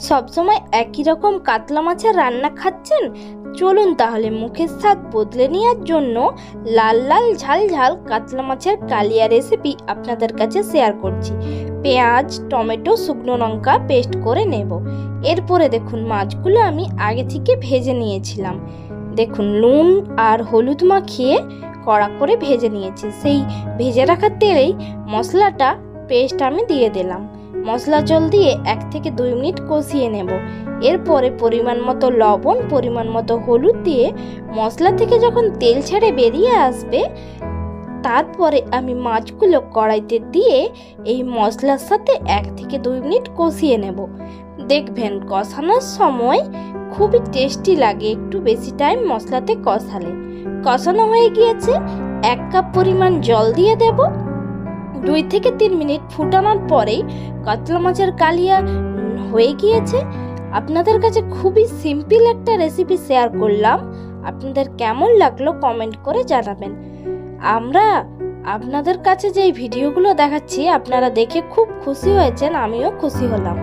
সবসময় একই রকম কাতলা মাছের রান্না খাচ্ছেন? চলুন তাহলে মুখের স্বাদ বদলে নেওয়ার জন্য লাল লাল ঝাল ঝাল কাতলা মাছের কালিয়া রেসিপি আপনাদের কাছে শেয়ার করছি। পেঁয়াজ, টমেটো, শুকনো লঙ্কা পেস্ট করে নেব। এরপরে দেখুন মাছগুলো আমি আগে থেকে ভেজে নিয়েছিলাম। দেখুন নুন আর হলুদ মাখিয়ে কড়া করে ভেজে নিয়েছি। সেই ভেজে রাখার তেলেই মশলাটা পেস্ট আমি দিয়ে দিলাম। মশলা জল দিয়ে এক থেকে দুই মিনিট কষিয়ে নেব। এরপরে পরিমাণ মতো লবণ, পরিমাণ মতো হলুদ দিয়ে মশলা থেকে যখন তেল ছেড়ে বেরিয়ে আসবে, তারপরে আমি মাছগুলো কড়াইতে দিয়ে এই মশলার সাথে এক থেকে দুই মিনিট কষিয়ে নেব। দেখবেন কষানোর সময় খুবই টেস্টি লাগে একটু বেশি টাইম মশলাতে কষালে। কষানো হয়ে গিয়েছে, এক কাপ পরিমাণ জল দিয়ে দেব দুই থেকে তিন মিনিট ফুটানোর পরেই কাতলা মাছের কালিয়া হয়ে গিয়েছে। আপনাদের কাছে খুবই সিম্পল একটা রেসিপি শেয়ার করলাম। আপনাদের কেমন লাগল কমেন্ট করে জানাবেন। আমরা আপনাদের কাছে যে ভিডিওগুলো দেখাচ্ছি, আপনারা দেখে খুব খুশি হয়েছেন, আমিও খুশি হলাম।